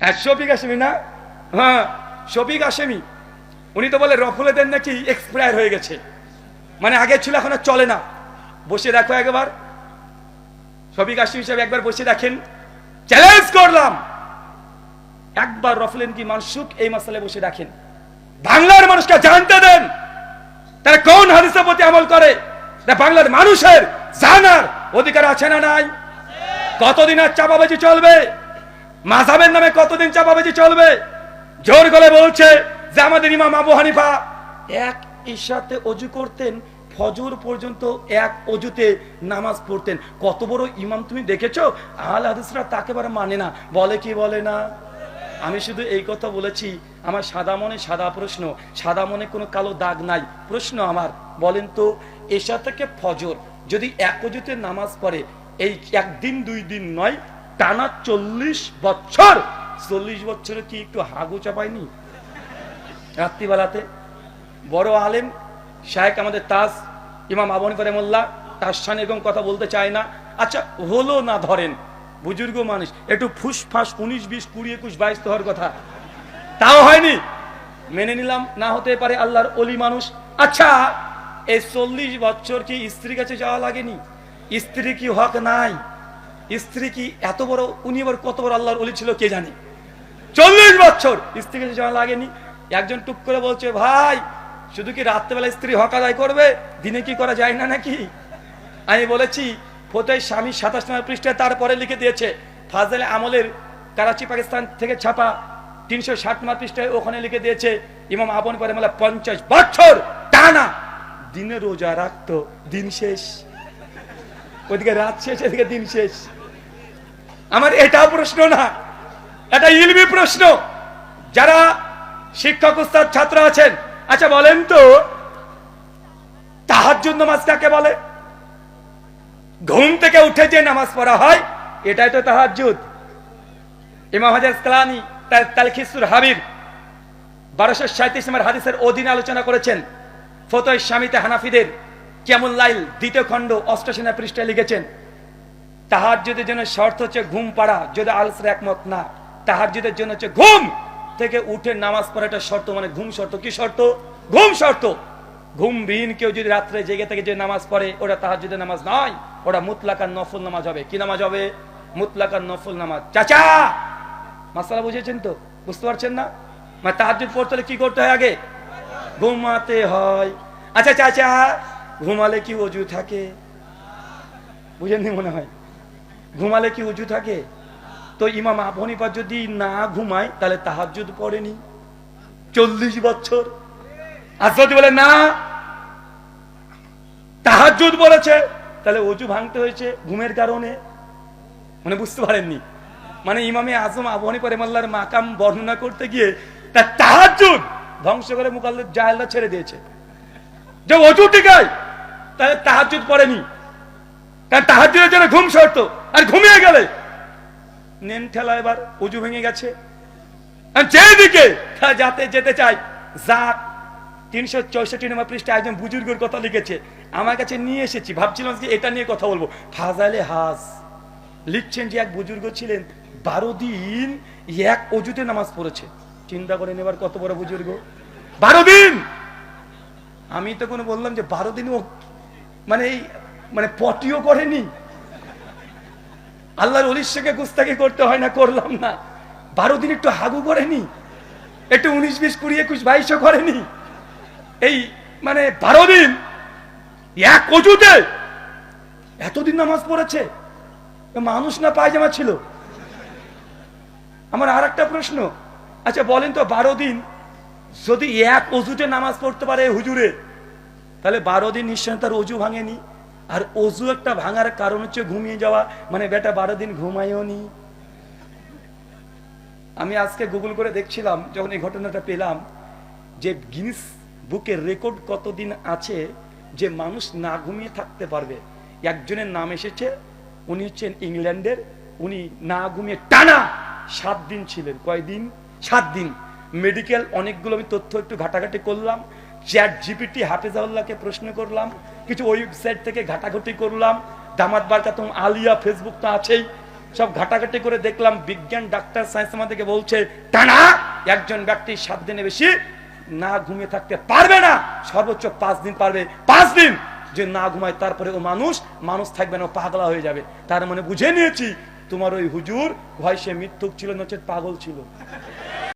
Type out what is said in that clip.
হ্যাঁ শফিক আসেমি না? হ্যাঁ শফিক আসেমি উনি তো বলে রফুলেদের নাকি এক্সপায়ার হয়ে গেছে। মানে আগে ছিল, এখন আর চলে না। বসে দেখো একবার। শফিক আসিম হিসাবে একবার বসে দেখেন। চ্যালেঞ্জ করলাম। একবার রফলেন কি মানসুক এই মাসালে বসে দেখেন। বাংলার মানুষকে জানতে দেন। তারা কোন হাদিসের প্রতি আমল করে? বাংলার মানুষের জানার অধিকার আছে না নাই? কতদিন আর চাপাবাজি চলবে? মাঝাবের নামে কতদিন চাপাবাজি চলবে? জোর গলে বলছে যে আমাদের ইমাম আবু হানিফা, এক ঈশাতে অজু করতেন, ফজর পর্যন্ত এক অজুতে নামাজ পড়তেন। কত বড় ইমাম তুমি দেখেছ? আল হাদিসরা তাকে বারে মানে না। বলে কি বলে না? আমি শুধু এই কথা বলেছি, আমার সাদা মনে সাদা প্রশ্ন, সাদা মনে কোনো কালো দাগ নাই। প্রশ্ন আমার, বলেন তো এশা থেকে ফজর যদি এক অজুতে নামাজ পড়ে, এই একদিন দুই দিন নয় টানা চল্লিশ বছর। চল্লিশ বছরে কি একটু হাগু চাপায়নি রাত্রিবেলাতে বড় আলেম শাহেক আমাদের তাজ, ইমাম আবন করে মোল্লা তার সামনে এরকম কথা বলতে চায় না। আচ্ছা হলো না ধরেন, বুজুর্গ মানুষ, একটু ফুস ফাঁস উনিশ, বিশ, কুড়ি, একুশ, বাইশ তো কথা। তাও হয়নি। মেনে নিলাম, না হতে পারে আল্লাহর অলি মানুষ। আচ্ছা এই চল্লিশ বছর কি স্ত্রীর কাছে যাওয়া লাগেনি? স্ত্রী কি হক নাই? স্ত্রী কি এত বড়? উনি আবার কত বড় আল্লাহর অলি ছিল কে জানি? চল্লিশ বছর কাছে যাওয়া লাগেনি। একজন টুক করে বলছে, ভাই, শুধু কি রাত্রেবেলা স্ত্রী হক আদায় করবে? দিনে কি করা যায় না নাকি? আমি বলেছি ফোটাই স্বামী সাতাশ নম্বর পৃষ্ঠায় তারপরে লিখে দিয়েছে, ফাজলে আমলের করাচি, পাকিস্তান থেকে ছাপা তিনশো ষাট নম্বর পৃষ্ঠায় ওখানে লিখে দিয়েছে, ইমাম আবন করে মানে পঞ্চাশ বছর, টানা, দিনে রোজা রাখতো, দিন শেষ। ওদিকে রাত শেষ, এদিকে দিন শেষ। আমার এটাও প্রশ্ন না। এটা ইলমি প্রশ্ন। যারা শিক্ষক, উস্তাদ, ছাত্র আছেন আচ্ছা বলেন তো, তাহাজ্জুদ নামাজ কাকে বলে? ঘুম থেকে উঠে যে নামাজ পড়া হয়, এটাই তো তাহাজ্জুদ। ইমাম হাজার তার তালখিসুর হাবিব বারোশো সাঁত্রিশ নম্বর হাদিসের অধীনে আলোচনা করেছেন। ফতোয় স্বামীতে হানাফিদের কেমন লাইল দ্বিতীয় খণ্ড অষ্টসেনা পৃষ্ঠায় লিখেছেন। তাহার যদি জন্য শর্ত হচ্ছে ঘুম পাড়া, যদি আলসের একমত না। তাহার যদি জন্য হচ্ছে ঘুম। থেকে উঠে নামাজ পড়াটা শর্ত মানে ঘুম শর্ত। কি শর্ত? ঘুম শর্ত। ঘুমবিহীন কেউ যদি রাত্রে জেগে থেকে যে নামাজ পড়ে, ওটা তাহার যদি নামাজ নয়, ওটা মুতলাকার নফল নামাজ হবে। কি নামাজ হবে? মুতলাকার নফল নামাজ। চাচা! মাসালা বুঝেছেন তো? বুঝতে পারছেন না? মানে তাহাজুদ পড়তে হলে কি করতে হয় আগে? ঘুমাতে হয়। আচ্ছা চাচা, ঘুমালে কি অজু থাকে? বুঝেননি মনে হয়? ঘুমালে কি উজু থাকে? তো ইমাম আবনিপা যদি না ঘুমায়, তাহলে তাহাজুদ পড়েনি। চল্লিশ বছর। আর বলে, না তাহাজুদ বলেছে তাহলে অজু ভাঙতে হয়েছে ঘুমের কারণে। মানে বুঝতে পারেননি। মানে ইমামে আজম আবহানি পরে মাল্লার মাকাম বর্ণনা করতে গিয়ে তার তাহাজুদ ধ্বংস করে মুকাল্লিদ জাহেলরা ছেড়ে দিয়েছে। যে অজু টিকায়, তাহলে তাহাজুদ পড়েনি। কারণ তাহাজুদের জন্য ঘুম শর্ত আর ঘুমিয়ে গেলে। নেন ঠেলা এবার, উজু ভেঙে গেছে। যেদিকে যাতে যেতে চাই যাক, তিনশো চৌষট্টি নম্বর পৃষ্ঠা একজন বুজুর্গের কথা লিখেছে। আমার কাছে নিয়ে এসেছি, ভাবছিলাম যে এটা নিয়ে কথা বলব। ফাজালে হাজ, লিখছেন যে এক বুজুর্গ ছিলেন, বারো দিন এক অজুতে নামাজ পড়েছে। চিন্তা করে নেবার কত বড় বুজুর্গ। বারো দিন! আমি তো কোনো বললাম যে বারো দিন ও মানে এই মানে পটিও করেনি। আল্লাহর অলিশ্বকে গুস্তাকি করতে হয় না, করলাম না। বারো দিন একটু হাগু করেনি একটু উনিশ, বিশ, কুড়ি, একুশ, বাইশও করেনি এই মানে বারো দিন, এক অজুতে এতদিন নামাজ পড়েছে, মানুষ না পায়জামা ছিল? আমার আর একটা প্রশ্ন আচ্ছা বলেন তো বারো দিন যদি এক অজুতে নামাজ পড়তে পারে হুজুরে, তাহলে বারো দিন নিশ্চয় তার অজু ভাঙেনি? আর অজু একটা ভাঙার কারণ হচ্ছে ঘুমিয়ে যাওয়া। মানে বেটা, বারো দিন ঘুমায়ও নি আমি আজকে গুগল করে দেখছিলাম, যখন এই ঘটনাটা পেলাম, যে গিনিস বুকের রেকর্ড কতদিন আছে যে মানুষ না ঘুমিয়ে থাকতে পারবে। একজনের নাম এসেছে, উনি হচ্ছেন ইংল্যান্ডের, উনি না ঘুমিয়ে টানা সাত দিন ছিলেন। কয়দিন সাত দিন। মেডিকেল অনেকগুলো আমি তথ্য একটু ঘাটাঘাটি করলাম চ্যাট জিপিটি হাফেজাউল্লাহকে প্রশ্ন করলাম কিছু ওয়েবসাইট থেকে ঘাটাঘাটি করলাম। দামাত বারকাতুম আলিয়া ফেসবুক তো আছেই। সব ঘাটাঘাটি করে দেখলাম বিজ্ঞান, ডাক্তার সায়েন্স আমাদেরকে বলছে, টানা, একজন ব্যক্তি সাত দিনে বেশি না ঘুমিয়ে থাকতে পারবে না। সর্বোচ্চ পাঁচ দিন পারবে। পাঁচ দিন! যে না ঘুমায়, তারপরে ও মানুষ মানুষ থাকবে না পাগলা হয়ে যাবে। তার মানে বুঝে নিয়েছি, তোমার ওই হুজুর, ভয় সে মৃত্যুক ছিল নচেত পাগল ছিল।